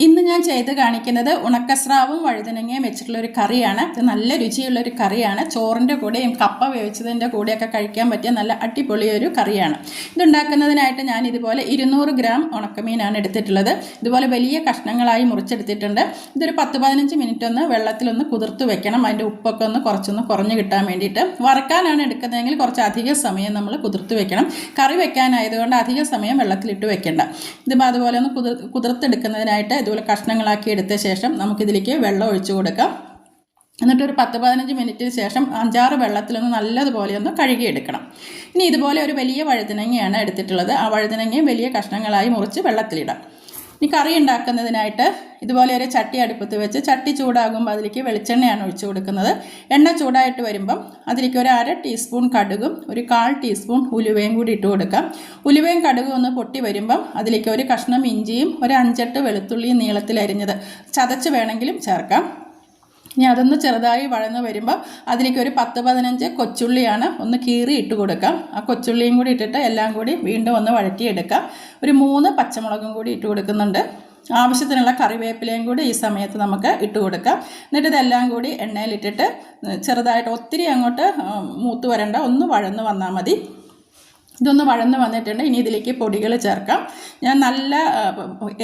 ഇന്ന് ഞാൻ ചെയ്ത് കാണിക്കുന്നത് ഉണക്കസ്രാവും വഴുതനങ്ങയും വെച്ചിട്ടുള്ള ഒരു കറിയാണ്. ഇത് നല്ല രുചിയുള്ള ഒരു കറിയാണ്. ചോറിന്റെ കൂടെയും കപ്പ വേവിച്ചതിന്റെ കൂടെയൊക്കെ കഴിക്കാൻ പറ്റിയ നല്ല അടിപൊളി ഒരു കറിയാണ്. ഇതുണ്ടാക്കുന്നതിനായിട്ട് ഞാൻ ഇതുപോലെ ഇരുന്നൂറ് ഗ്രാം ഉണക്കമീനാണ് എടുത്തിട്ടുള്ളത്. ഇതുപോലെ വലിയ കഷ്ണങ്ങളായി മുറിച്ചെടുത്തിട്ടുണ്ട്. ഇതൊരു പത്ത് പതിനഞ്ച് മിനിറ്റ് ഒന്ന് വെള്ളത്തിലൊന്ന് കുതിർത്ത് വെക്കണം. അതിന്റെ ഉപ്പൊക്കെ ഒന്ന് കുറച്ചൊന്ന് കുറഞ്ഞ് കിട്ടാൻ വേണ്ടിയിട്ട്. വറക്കാനാണ് എടുക്കുന്നതെങ്കിൽ കുറച്ച് അധിക സമയം നമ്മൾ കുതിർത്ത് വെക്കണം. കറി വെക്കാനായതുകൊണ്ട് അധിക സമയം വെള്ളത്തിലിട്ട് വെക്കേണ്ട. ഇതിപ്പോൾ അതുപോലെ ഒന്ന് കുതിർ കുതിർത്തെടുക്കുന്നതിനായിട്ട് ഇതുപോലെ കഷ്ണങ്ങളാക്കി എടുത്ത ശേഷം നമുക്കിതിലേക്ക് വെള്ളം ഒഴിച്ചു കൊടുക്കാം. എന്നിട്ട് ഒരു പത്ത് പതിനഞ്ച് മിനിറ്റിന് ശേഷം അഞ്ചാറ് വെള്ളത്തിലൊന്ന് നല്ലതുപോലെ ഒന്ന് കഴുകിയെടുക്കണം. ഇനി ഇതുപോലെ ഒരു വലിയ വഴുതനങ്ങയാണ് എടുത്തിട്ടുള്ളത്. ആ വഴുതനങ്ങയും വലിയ കഷ്ണങ്ങളായി മുറിച്ച് വെള്ളത്തിലിടാം. ഇനി കറി ഉണ്ടാക്കുന്നതിനായിട്ട് ഇതുപോലെ ഒരു ചട്ടി അടുപ്പത്ത് വെച്ച് ചട്ടി ചൂടാകുമ്പോൾ അതിലേക്ക് വെളിച്ചെണ്ണയാണ് ഒഴിച്ചു കൊടുക്കുന്നത്. എണ്ണ ചൂടായിട്ട് വരുമ്പം അതിലേക്ക് ഒരു അര ടീസ്പൂൺ കടുകും ഒരു കാൽ ടീസ്പൂൺ ഉലുവയും കൂടി ഇട്ട് കൊടുക്കാം. ഉലുവയും കടുകും ഒന്ന് പൊട്ടി വരുമ്പം അതിലേക്ക് ഒരു കഷ്ണം ഇഞ്ചിയും ഒരു അഞ്ചെട്ട് വെളുത്തുള്ളിയും നീളത്തിൽ അരിഞ്ഞത് ചതച്ച് വേണമെങ്കിലും ചേർക്കാം. ഇനി അതൊന്ന് ചെറുതായി വഴന്ന് വരുമ്പോൾ അതിലേക്ക് ഒരു പത്ത് പതിനഞ്ച് കൊച്ചുള്ളിയാണ് ഒന്ന് കീറി ഇട്ട് കൊടുക്കാം. ആ കൊച്ചുള്ളിയും കൂടി ഇട്ടിട്ട് എല്ലാം കൂടി വീണ്ടും ഒന്ന് വഴറ്റിയെടുക്കാം. ഒരു മൂന്ന് പച്ചമുളകും കൂടി ഇട്ട് കൊടുക്കുന്നുണ്ട്. ആവശ്യത്തിനുള്ള കറിവേപ്പിലയും കൂടി ഈ സമയത്ത് നമുക്ക് ഇട്ട് കൊടുക്കാം. എന്നിട്ട് ഇതെല്ലാം കൂടി എണ്ണയിലിട്ടിട്ട് ചെറുതായിട്ട് ഒത്തിരി അങ്ങോട്ട് മൂത്ത് വരണ്ട ഒന്ന് വഴന്ന് വന്നാൽ മതി. ഇതൊന്ന് വഴന്ന് വന്നിട്ടുണ്ട്. ഇനി ഇതിലേക്ക് പൊടികൾ ചേർക്കാം. ഞാൻ നല്ല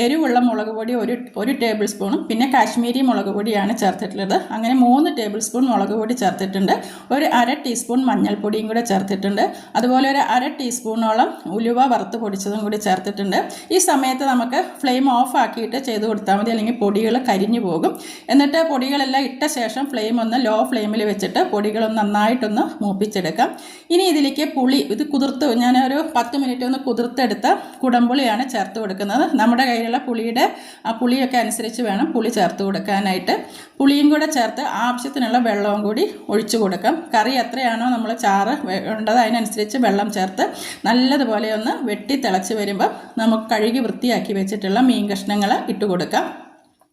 എരിവുള്ള മുളക് പൊടി ഒരു ഒരു ടേബിൾ സ്പൂണും പിന്നെ കാശ്മീരി മുളക് പൊടിയാണ് ചേർത്തിട്ടുള്ളത്. അങ്ങനെ മൂന്ന് ടേബിൾ സ്പൂൺ മുളക് പൊടി ചേർത്തിട്ടുണ്ട്. ഒരു അര ടീസ്പൂൺ മഞ്ഞൾപ്പൊടിയും കൂടെ ചേർത്തിട്ടുണ്ട്. അതുപോലെ ഒരു അര ടീസ്പൂണോളം ഉലുവ വറുത്ത് പൊടിച്ചതും കൂടി ചേർത്തിട്ടുണ്ട്. ഈ സമയത്ത് നമുക്ക് ഫ്ലെയിം ഓഫ് ആക്കിയിട്ട് ചെയ്ത് കൊടുത്താൽ മതി അല്ലെങ്കിൽ പൊടികൾ കരിഞ്ഞു പോകും. എന്നിട്ട് പൊടികളെല്ലാം ഇട്ട ശേഷം ഫ്ലെയിം ഒന്ന് ലോ ഫ്ലെയിമിൽ വെച്ചിട്ട് പൊടികളൊന്ന് നന്നായിട്ടൊന്ന് മൂപ്പിച്ചെടുക്കാം. ഇനി ഇതിലേക്ക് പുളി ഇത് കുതിർത്ത് ഞാനൊരു പത്ത് മിനിറ്റ് ഒന്ന് കുതിർത്തെടുത്ത കുടംപുളിയാണ് ചേർത്ത് കൊടുക്കുന്നത്. നമ്മുടെ കയ്യിലുള്ള പുളിയുടെ ആ പുളിയൊക്കെ അനുസരിച്ച് വേണം പുളി ചേർത്ത് കൊടുക്കാനായിട്ട്. പുളിയും കൂടെ ചേർത്ത് ആവശ്യത്തിനുള്ള വെള്ളവും കൂടി ഒഴിച്ചു കൊടുക്കാം. കറി എത്രയാണോ നമ്മൾ ചാറ് വേണ്ടത് അതിനനുസരിച്ച് വെള്ളം ചേർത്ത് നല്ലതുപോലെ ഒന്ന് വെട്ടി തിളച്ച് വരുമ്പോൾ നമുക്ക് കഴുകി വൃത്തിയാക്കി വെച്ചിട്ടുള്ള മീൻ കഷ്ണങ്ങൾ ഇട്ട് കൊടുക്കാം.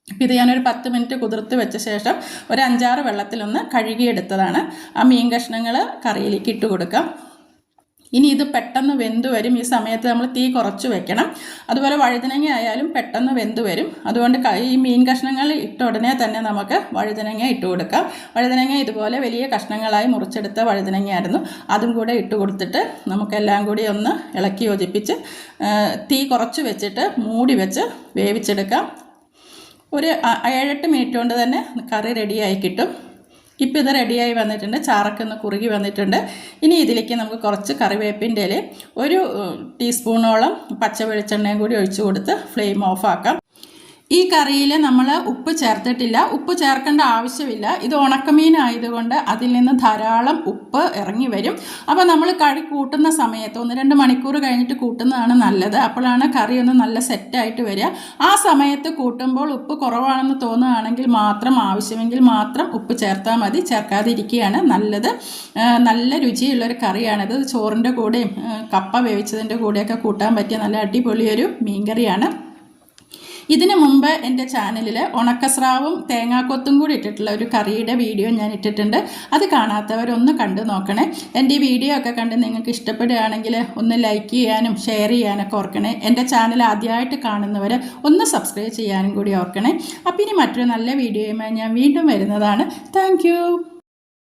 അപ്പോൾ ഇത് ഞാനൊരു പത്ത് മിനിറ്റ് കുതിർത്ത് വെച്ച ശേഷം ഒരു അഞ്ചാറ് വെള്ളത്തിലൊന്ന് കഴുകിയെടുത്തതാണ്. ആ മീൻ കഷ്ണങ്ങൾ കറിയിലേക്ക് ഇട്ട് കൊടുക്കാം. ഇനി ഇത് പെട്ടെന്ന് വെന്ത് വരും. ഈ സമയത്ത് നമ്മൾ തീ കുറച്ച് വെക്കണം. അതുപോലെ വഴുതനങ്ങ ആയാലും പെട്ടെന്ന് വെന്ത് വരും. അതുകൊണ്ട് ഈ മീൻ കഷ്ണങ്ങൾ ഇട്ട ഉടനെ തന്നെ നമുക്ക് വഴുതനങ്ങ ഇട്ട് കൊടുക്കാം. വഴുതനങ്ങ ഇതുപോലെ വലിയ കഷ്ണങ്ങളായി മുറിച്ചെടുത്ത വഴുതനങ്ങയായിരുന്നു. അതും കൂടെ ഇട്ട് കൊടുത്തിട്ട് നമുക്കെല്ലാം കൂടി ഒന്ന് ഇളക്കി യോജിപ്പിച്ച് തീ കുറച്ച് വെച്ചിട്ട് മൂടി വെച്ച് വേവിച്ചെടുക്കാം. ഒരു ഏഴെട്ട് മിനിറ്റ് കൊണ്ട് തന്നെ കറി റെഡിയായി കിട്ടും. ഇപ്പോൾ ഇത് റെഡിയായി വന്നിട്ടുണ്ട് ചാറൊക്കെ ഒന്ന് കുറുകി വന്നിട്ടുണ്ട്. ഇനി ഇതിലേക്ക് നമുക്ക് കുറച്ച് കറിവേപ്പിന്റെ ഒരു ടീസ്പൂണോളം പച്ച വെളിച്ചെണ്ണയും കൂടി ഒഴിച്ചു കൊടുത്ത് ഫ്ലെയിം ഓഫാക്കാം ഈ കറിയിൽ നമ്മൾ ഉപ്പ് ചേർത്തിട്ടില്ല. ഉപ്പ് ചേർക്കേണ്ട ആവശ്യമില്ല. ഇത് ഉണക്കമീനായതുകൊണ്ട് അതിൽ നിന്ന് ധാരാളം ഉപ്പ് ഇറങ്ങി വരും. അപ്പോൾ നമ്മൾ കറി കൂട്ടുന്ന സമയത്ത് ഒന്ന് രണ്ട് മണിക്കൂർ കഴിഞ്ഞിട്ട് കൂട്ടുന്നതാണ് നല്ലത്. അപ്പോഴാണ് കറി ഒന്ന് നല്ല സെറ്റായിട്ട് വരിക. ആ സമയത്ത് കൂട്ടുമ്പോൾ ഉപ്പ് കുറവാണെന്ന് തോന്നുകയാണെങ്കിൽ മാത്രം ആവശ്യമെങ്കിൽ മാത്രം ഉപ്പ് ചേർത്താൽ മതി. ചേർക്കാതിരിക്കുകയാണ് നല്ലത്. നല്ല രുചിയുള്ളൊരു കറിയാണിത്. ചോറിന്റെ കൂടെയും കപ്പ വേവിച്ചതിന്റെ കൂടെയൊക്കെ കൂട്ടാൻ പറ്റിയ നല്ല അടിപൊളിയൊരു മീൻകറിയാണ്. ഇതിനു മുമ്പ് എന്റെ ചാനലിൽ ഉണക്കസ്രാവും തേങ്ങാക്കൊത്തും കൂടി ഇട്ടിട്ടുള്ള ഒരു കറിയുടെ വീഡിയോ ഞാൻ ഇട്ടിട്ടുണ്ട്. അത് കാണാത്തവരൊന്ന് കണ്ടു നോക്കണേ. എന്റെ ഈ വീഡിയോ ഒക്കെ കണ്ട് നിങ്ങൾക്ക് ഇഷ്ടപ്പെടുകയാണെങ്കിൽ ഒന്ന് ലൈക്ക് ചെയ്യാനും ഷെയർ ചെയ്യാനൊക്കെ ഓർക്കണേ. എന്റെ ചാനൽ ആദ്യമായിട്ട് കാണുന്നവർ ഒന്ന് സബ്സ്ക്രൈബ് ചെയ്യാനും കൂടി ഓർക്കണേ. അപ്പം ഇനി മറ്റൊരു നല്ല വീഡിയോയുമായി ഞാൻ വീണ്ടും വരുന്നതാണ്. താങ്ക്